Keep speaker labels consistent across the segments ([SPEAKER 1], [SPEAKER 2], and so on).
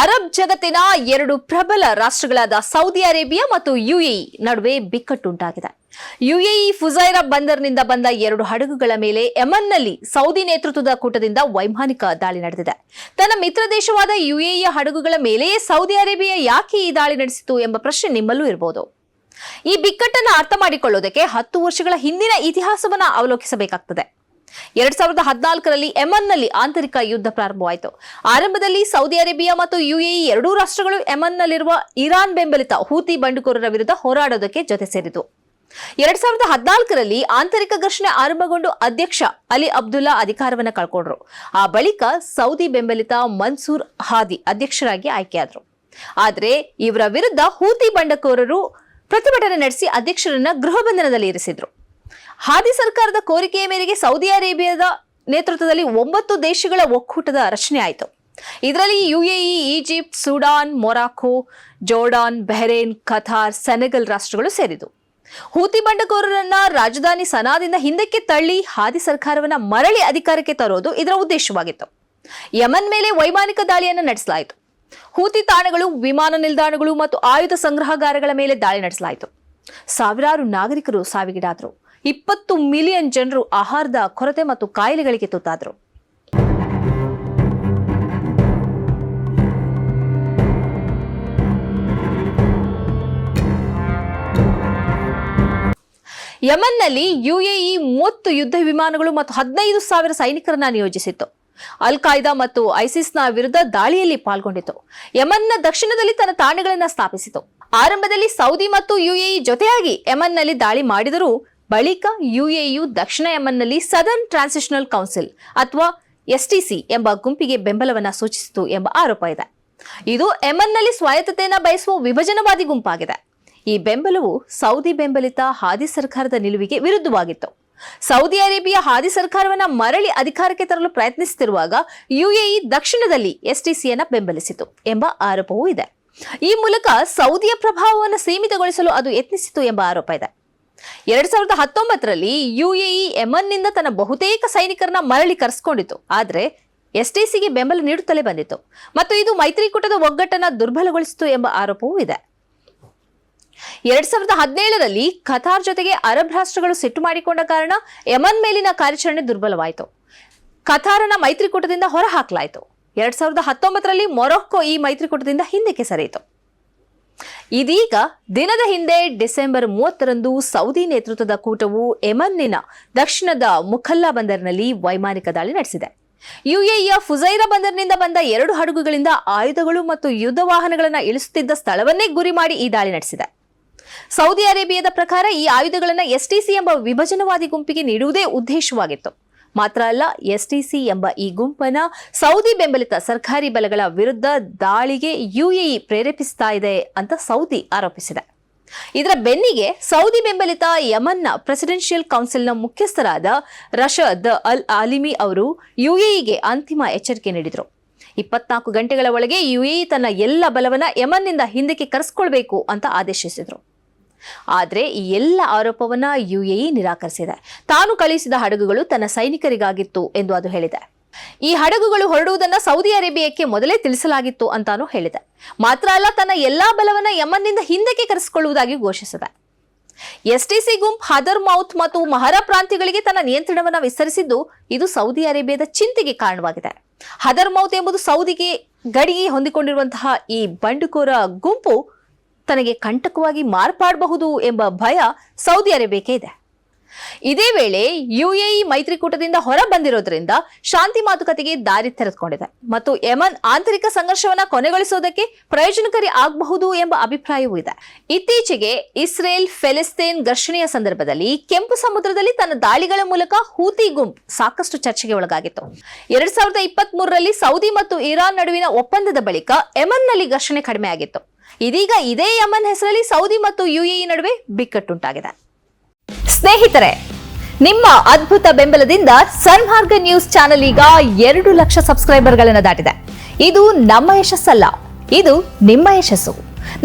[SPEAKER 1] Arab ಜಗತ್ತಿನ ಎರಡು ಪ್ರಬಲ ರಾಷ್ಟ್ರಗಳಾದ ಸೌದಿ ಅರೇಬಿಯಾ ಮತ್ತು ಯುಎಇ ನಡುವೆ ಬಿಕ್ಕಟ್ಟುಂಟಾಗಿದೆ. ಯುಎಇ ಫುಜೈರಾ ಬಂದರ್ನಿಂದ ಬಂದ ಎರಡು ಹಡಗುಗಳ ಮೇಲೆ ಯಮನ್ನಲ್ಲಿ ಸೌದಿ ನೇತೃತ್ವದ ಕೂಟದಿಂದ ವೈಮಾನಿಕ ದಾಳಿ ನಡೆದಿದೆ. ತನ್ನ ಮಿತ್ರ ದೇಶವಾದ ಯುಎಇಯ ಹಡಗುಗಳ ಮೇಲೆಯೇ ಸೌದಿ ಅರೇಬಿಯಾ ಯಾಕೆ ಈ ದಾಳಿ ನಡೆಸಿತು ಎಂಬ ಪ್ರಶ್ನೆ ನಿಮ್ಮಲ್ಲೂ ಇರಬಹುದು. ಈ ಬಿಕ್ಕಟ್ಟನ್ನು ಅರ್ಥ ಮಾಡಿಕೊಳ್ಳೋದಕ್ಕೆ ಹತ್ತು ವರ್ಷಗಳ ಹಿಂದಿನ ಇತಿಹಾಸವನ್ನು ಅವಲೋಕಿಸಬೇಕಾಗ್ತದೆ. ಎರಡ್ ಸಾವಿರದ ಹದಿನಾಲ್ಕರಲ್ಲಿ ಯಮನ್ನಲ್ಲಿ ಆಂತರಿಕ ಯುದ್ಧ ಪ್ರಾರಂಭವಾಯಿತು. ಆರಂಭದಲ್ಲಿ ಸೌದಿ ಅರೇಬಿಯಾ ಮತ್ತು ಯುಎಇ ಎರಡೂ ರಾಷ್ಟ್ರಗಳು ಯಮನ್ನಲ್ಲಿರುವ ಇರಾನ್ ಬೆಂಬಲಿತ ಹೂತಿ ಬಂಡುಕೋರರ ವಿರುದ್ಧ ಹೋರಾಡೋದಕ್ಕೆ ಜೊತೆ ಸೇರಿತು ಎರಡ್ ಸಾವಿರದ ಹದಿನಾಲ್ಕರಲ್ಲಿ ಆಂತರಿಕ ಘರ್ಷಣೆ ಆರಂಭಗೊಂಡು ಅಧ್ಯಕ್ಷ ಅಲಿ ಅಬ್ದುಲ್ಲಾ ಅಧಿಕಾರವನ್ನ ಕಳ್ಕೊಂಡ್ರು. ಆ ಬಳಿಕ ಸೌದಿ ಬೆಂಬಲಿತ ಮನ್ಸೂರ್ ಹಾದಿ ಅಧ್ಯಕ್ಷರಾಗಿ ಆಯ್ಕೆಯಾದ್ರು. ಆದರೆ ಇವರ ವಿರುದ್ಧ ಹೂತಿ ಬಂಡಕೋರರು ಪ್ರತಿಭಟನೆ ನಡೆಸಿ ಅಧ್ಯಕ್ಷರನ್ನ ಗೃಹ ಬಂಧನದಲ್ಲಿ ಇರಿಸಿದ್ರು. ಹಾದಿ ಸರ್ಕಾರದ ಕೋರಿಕೆಯ ಮೇರೆಗೆ ಸೌದಿ ಅರೇಬಿಯಾದ ನೇತೃತ್ವದಲ್ಲಿ ಒಂಬತ್ತು ದೇಶಗಳ ಒಕ್ಕೂಟದ ರಚನೆ ಆಯಿತು. ಇದರಲ್ಲಿ UAE, Egypt, Sudan Morocco Jordan, Bahrain Qatar Senegal ರಾಷ್ಟ್ರಗಳು ಸೇರಿದ್ದು. ಹೂತಿ ಬಂಡಕೋರರನ್ನ ರಾಜಧಾನಿ ಸನಾದಿಂದ ಹಿಂದಕ್ಕೆ ತಳ್ಳಿ ಹಾದಿ ಸರ್ಕಾರವನ್ನ ಮರಳಿ ಅಧಿಕಾರಕ್ಕೆ ತರೋದು ಇದರ ಉದ್ದೇಶವಾಗಿತ್ತು. ಯಮನ್ ಮೇಲೆ ವೈಮಾನಿಕ ದಾಳಿಯನ್ನು ನಡೆಸಲಾಯಿತು. ಹೂತಿ ತಾಣಗಳು, ವಿಮಾನ ನಿಲ್ದಾಣಗಳು ಮತ್ತು ಆಯುಧ ಸಂಗ್ರಹಗಾರಗಳ ಮೇಲೆ ದಾಳಿ ನಡೆಸಲಾಯಿತು. ಸಾವಿರಾರು ನಾಗರಿಕರು ಸಾವಿಗೀಡಾದರು. ಇಪ್ಪತ್ತು ಮಿಲಿಯನ್ ಜನರು ಆಹಾರದ ಕೊರತೆ ಮತ್ತು ಕಾಯಿಲೆಗಳಿಗೆ ತುತ್ತಾದರು. ಯಮನ್ನಲ್ಲಿ ಯುಎಇ ಮೂವತ್ತು ಯುದ್ಧ ವಿಮಾನಗಳು ಮತ್ತು ಹದಿನೈದು ಸಾವಿರ ಸೈನಿಕರನ್ನ ನಿಯೋಜಿಸಿತ್ತು. ಅಲ್ ಕಾಯ್ದಾ ಮತ್ತು ಐಸಿಸ್ನ ವಿರುದ್ಧ ದಾಳಿಯಲ್ಲಿ ಪಾಲ್ಗೊಂಡಿತು ಯಮನ್ನ ದಕ್ಷಿಣದಲ್ಲಿ ತನ್ನ ತಾಣಗಳನ್ನು ಸ್ಥಾಪಿಸಿತು. ಆರಂಭದಲ್ಲಿ ಸೌದಿ ಮತ್ತು ಯುಎಇ ಜೊತೆಯಾಗಿ ಯಮನ್ನಲ್ಲಿ ದಾಳಿ ಮಾಡಿದರೂ ಬಳಿಕ ಯುಎಯು ದಕ್ಷಿಣ ಯಮನ್ನಲ್ಲಿ ಸದರ್ನ್ ಟ್ರಾನ್ಸಿಷನಲ್ ಕೌನ್ಸಿಲ್ ಅಥವಾ ಎಸ್ಟಿಸಿ ಎಂಬ ಗುಂಪಿಗೆ ಬೆಂಬಲವನ್ನು ಸೂಚಿಸಿತು ಎಂಬ ಆರೋಪ ಇದೆ. ಇದು ಯಮನ್ನಲ್ಲಿ ಸ್ವಾಯತ್ತತೆಯನ್ನು ಬಯಸುವ ವಿಭಜನವಾದಿ ಗುಂಪಾಗಿದೆ. ಈ ಬೆಂಬಲವು ಸೌದಿ ಬೆಂಬಲಿತ ಹಾದಿ ಸರ್ಕಾರದ ನಿಲುವಿಗೆ ವಿರುದ್ಧವಾಗಿತ್ತು. ಸೌದಿ ಅರೇಬಿಯಾ ಹಾದಿ ಸರ್ಕಾರವನ್ನು ಮರಳಿ ಅಧಿಕಾರಕ್ಕೆ ತರಲು ಪ್ರಯತ್ನಿಸುತ್ತಿರುವಾಗ ಯುಎಇ ದಕ್ಷಿಣದಲ್ಲಿ ಎಸ್ಟಿಸಿಯನ್ನು ಬೆಂಬಲಿಸಿತು ಎಂಬ ಆರೋಪವೂ ಇದೆ. ಈ ಮೂಲಕ ಸೌದಿಯ ಪ್ರಭಾವವನ್ನು ಸೀಮಿತಗೊಳಿಸಲು ಅದು ಯತ್ನಿಸಿತು ಎಂಬ ಆರೋಪ ಇದೆ. ಎರಡ್ ಸಾವಿರದ ಹತ್ತೊಂಬತ್ತರಲ್ಲಿ ಯುಎಇ ಯಮನ್ನಿಂದ ತನ್ನ ಬಹುತೇಕ ಸೈನಿಕರನ್ನ ಮರಳಿ ಕರೆಸಿಕೊಂಡಿತು. ಆದರೆ ಎಸ್ಟಿಸಿಗೆ ಬೆಂಬಲ ನೀಡುತ್ತಲೇ ಬಂದಿತ್ತು. ಮತ್ತು ಇದು ಮೈತ್ರಿಕೂಟದ ಒಗ್ಗಟ್ಟನ್ನು ದುರ್ಬಲಗೊಳಿಸಿತು ಎಂಬ ಆರೋಪವೂ ಇದೆ. ಎರಡ್ ಸಾವಿರದ ಹದಿನೇಳರಲ್ಲಿ ಖತಾರ್ ಜೊತೆಗೆ ಅರಬ್ ರಾಷ್ಟ್ರಗಳು ಸಿಟ್ಟು ಮಾಡಿಕೊಂಡ ಕಾರಣ ಯಮನ್ ಮೇಲಿನ ಕಾರ್ಯಾಚರಣೆ ದುರ್ಬಲವಾಯಿತು. ಕತಾರನ ಮೈತ್ರಿಕೂಟದಿಂದ ಹೊರಹಾಕಲಾಯಿತು. ಎರಡ್ ಸಾವಿರದ ಹತ್ತೊಂಬತ್ತರಲ್ಲಿ ಮೊರೊಕ್ಕೊ ಈ ಮೈತ್ರಿಕೂಟದಿಂದ ಹಿಂದಕ್ಕೆ ಸರಿಯಿತು. ಇದೀಗ ದಿನದ ಹಿಂದೆ ಡಿಸೆಂಬರ್ ಮೂವತ್ತರಂದು ಸೌದಿ ನೇತೃತ್ವದ ಕೂಟವು ಎಮನ್ನಿನ ದಕ್ಷಿಣದ ಮುಖಲ್ಲಾ ಬಂದರ್ನಲ್ಲಿ ವೈಮಾನಿಕ ದಾಳಿ ನಡೆಸಿದೆ. ಯುಎಇಯ ಫುಜೈರಾ ಬಂದರ್ನಿಂದ ಬಂದ ಎರಡು ಹಡಗುಗಳಿಂದ ಆಯುಧಗಳು ಮತ್ತು ಯುದ್ಧ ವಾಹನಗಳನ್ನು ಇಳಿಸುತ್ತಿದ್ದ ಸ್ಥಳವನ್ನೇ ಗುರಿ ಮಾಡಿ ಈ ದಾಳಿ ನಡೆಸಿದೆ. ಸೌದಿ ಅರೇಬಿಯಾದ ಪ್ರಕಾರ ಈ ಆಯುಧಗಳನ್ನು ಎಸ್ಟಿಸಿ ಎಂಬ ವಿಭಜನವಾದಿ ಗುಂಪಿಗೆ ನೀಡುವುದೇ ಉದ್ದೇಶವಾಗಿತ್ತು. ಮಾತ್ರ ಅಲ್ಲ ಎಸ್ಟಿಸಿ ಎಂಬ ಈ ಗುಂಪನ ಸೌದಿ ಬೆಂಬಲಿತ ಸರ್ಕಾರಿ ಬಲಗಳ ವಿರುದ್ಧ ದಾಳಿಗೆ ಯುಎಇ ಪ್ರೇರೇಪಿಸ್ತಾ ಇದೆ ಅಂತ ಸೌದಿ ಆರೋಪಿಸಿದೆ. ಇದರ ಬೆನ್ನಿಗೆ ಸೌದಿ ಬೆಂಬಲಿತ ಯಮನ್ನ ಪ್ರೆಸಿಡೆನ್ಷಿಯಲ್ ಕೌನ್ಸಿಲ್ನ ಮುಖ್ಯಸ್ಥರಾದ ರಷದ್ ಅಲ್ ಆಲಿಮಿ ಅವರು ಯುಎಇಗೆ ಅಂತಿಮ ಎಚ್ಚರಿಕೆ ನೀಡಿದರು. ಇಪ್ಪತ್ನಾಲ್ಕು ಗಂಟೆಗಳ ಒಳಗೆ ಯುಎಇ ತನ್ನ ಎಲ್ಲ ಬಲವನ್ನ ಯಮನ್ನಿಂದ ಹಿಂದಕ್ಕೆ ಕರೆಸ್ಕೊಳ್ಬೇಕು ಅಂತ ಆದೇಶಿಸಿದ್ರು. ಆದರೆ ಈ ಎಲ್ಲ ಆರೋಪವನ್ನ ಯುಎಇ ನಿರಾಕರಿಸಿದೆ. ತಾನು ಕಳಿಸಿದ ಹಡಗುಗಳು ತನ್ನ ಸೈನಿಕರಿಗಾಗಿತ್ತು ಎಂದು ಅದು ಹೇಳಿದೆ. ಈ ಹಡಗುಗಳು ಹೊರಡುವುದನ್ನ ಸೌದಿ ಅರೇಬಿಯಾಕ್ಕೆ ಮೊದಲೇ ತಿಳಿಸಲಾಗಿತ್ತು ಅಂತಾನೂ ಹೇಳಿದೆ. ಮಾತ್ರ ಅಲ್ಲ, ತನ್ನ ಎಲ್ಲಾ ಬಲವನ್ನ ಯಮನ್ನಿಂದ ಹಿಂದಕ್ಕೆ ಕರೆಸಿಕೊಳ್ಳುವುದಾಗಿ ಘೋಷಿಸಿದೆ. ಎಸ್ಟಿಸಿ ಗುಂಪ್ ಹದರ್ ಮೌತ್ ಮತ್ತು ಮಹರ ಪ್ರಾಂತ್ಯಗಳಿಗೆ ತನ್ನ ನಿಯಂತ್ರಣವನ್ನು ವಿಸ್ತರಿಸಿದ್ದು ಇದು ಸೌದಿ ಅರೇಬಿಯಾದ ಚಿಂತೆಗೆ ಕಾರಣವಾಗಿದೆ. ಹದರ್ ಮೌತ್ ಎಂಬುದು ಸೌದಿಗೆ ಗಡಿಗೆ ಹೊಂದಿಕೊಂಡಿರುವಂತಹ ಈ ಬಂಡುಕೋರ ಗುಂಪು ತನಗೆ ಕಂಟಕವಾಗಿ ಮಾರ್ಪಾಡಬಹುದು ಎಂಬ ಭಯ ಸೌದಿ ಅರೇಬಿಯಾಕ್ಕೆ ಇದೆ. ಇದೇ ವೇಳೆ ಯುಎಇ ಮೈತ್ರಿಕೂಟದಿಂದ ಹೊರ ಬಂದಿರೋದ್ರಿಂದ ಶಾಂತಿ ಮಾತುಕತೆಗೆ ದಾರಿ ತೆರೆದುಕೊಂಡಿದೆ. ಮತ್ತು ಯಮನ್ ಆಂತರಿಕ ಸಂಘರ್ಷವನ್ನ ಕೊನೆಗೊಳಿಸೋದಕ್ಕೆ ಪ್ರಯೋಜನಕಾರಿ ಆಗಬಹುದು ಎಂಬ ಅಭಿಪ್ರಾಯವೂ ಇದೆ. ಇತ್ತೀಚೆಗೆ ಇಸ್ರೇಲ್, ಫೆಲಿಸ್ತೀನ್ ಘರ್ಷಣೆಯ ಸಂದರ್ಭದಲ್ಲಿ ಕೆಂಪು ಸಮುದ್ರದಲ್ಲಿ ತನ್ನ ದಾಳಿಗಳ ಮೂಲಕ ಹೂತಿ ಗುಂಪ್ ಸಾಕಷ್ಟು ಚರ್ಚೆಗೆ ಒಳಗಾಗಿತ್ತು. ಎರಡ್ ಸಾವಿರದ ಇಪ್ಪತ್ತ್ ಮೂರರಲ್ಲಿ ಸೌದಿ ಮತ್ತು ಇರಾನ್ ನಡುವಿನ ಒಪ್ಪಂದದ ಬಳಿಕ ಯಮನ್ನಲ್ಲಿ ಘರ್ಷಣೆ ಕಡಿಮೆ ಆಗಿತ್ತು ಇದೀಗ ಇದೇ ಯಮನ್ ಹೆಸರಲ್ಲಿ ಸೌದಿ ಮತ್ತು ಯುಎಇ ನಡುವೆ ಬಿಕ್ಕಟ್ಟುಂಟಾಗಿದೆ. ಸ್ನೇಹಿತರೆ, ನಿಮ್ಮ ಅದ್ಭುತ ಬೆಂಬಲದಿಂದ ಸನ್ಮಾರ್ಗ ನ್ಯೂಸ್ ಚಾನೆಲ್ ಈಗ ಎರಡು ಲಕ್ಷ ಸಬ್ಸ್ಕ್ರೈಬರ್ಗಳನ್ನು ದಾಟಿದೆ. ಇದು ನಮ್ಮ ಯಶಸ್ಸಲ್ಲ, ಇದು ನಿಮ್ಮ ಯಶಸ್ಸು.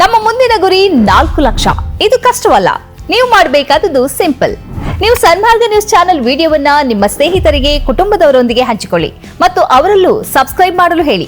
[SPEAKER 1] ನಮ್ಮ ಮುಂದಿನ ಗುರಿ ನಾಲ್ಕು ಲಕ್ಷ. ಇದು ಕಷ್ಟವಲ್ಲ, ನೀವು ಮಾಡಬೇಕಾದದ್ದು ಸಿಂಪಲ್. ನೀವು ಸನ್ಮಾರ್ಗ ನ್ಯೂಸ್ ಚಾನೆಲ್ ವಿಡಿಯೋವನ್ನ ನಿಮ್ಮ ಸ್ನೇಹಿತರಿಗೆ, ಕುಟುಂಬದವರೊಂದಿಗೆ ಹಂಚಿಕೊಳ್ಳಿ ಮತ್ತು ಅವರಲ್ಲೂ ಸಬ್ಸ್ಕ್ರೈಬ್ ಮಾಡಲು ಹೇಳಿ.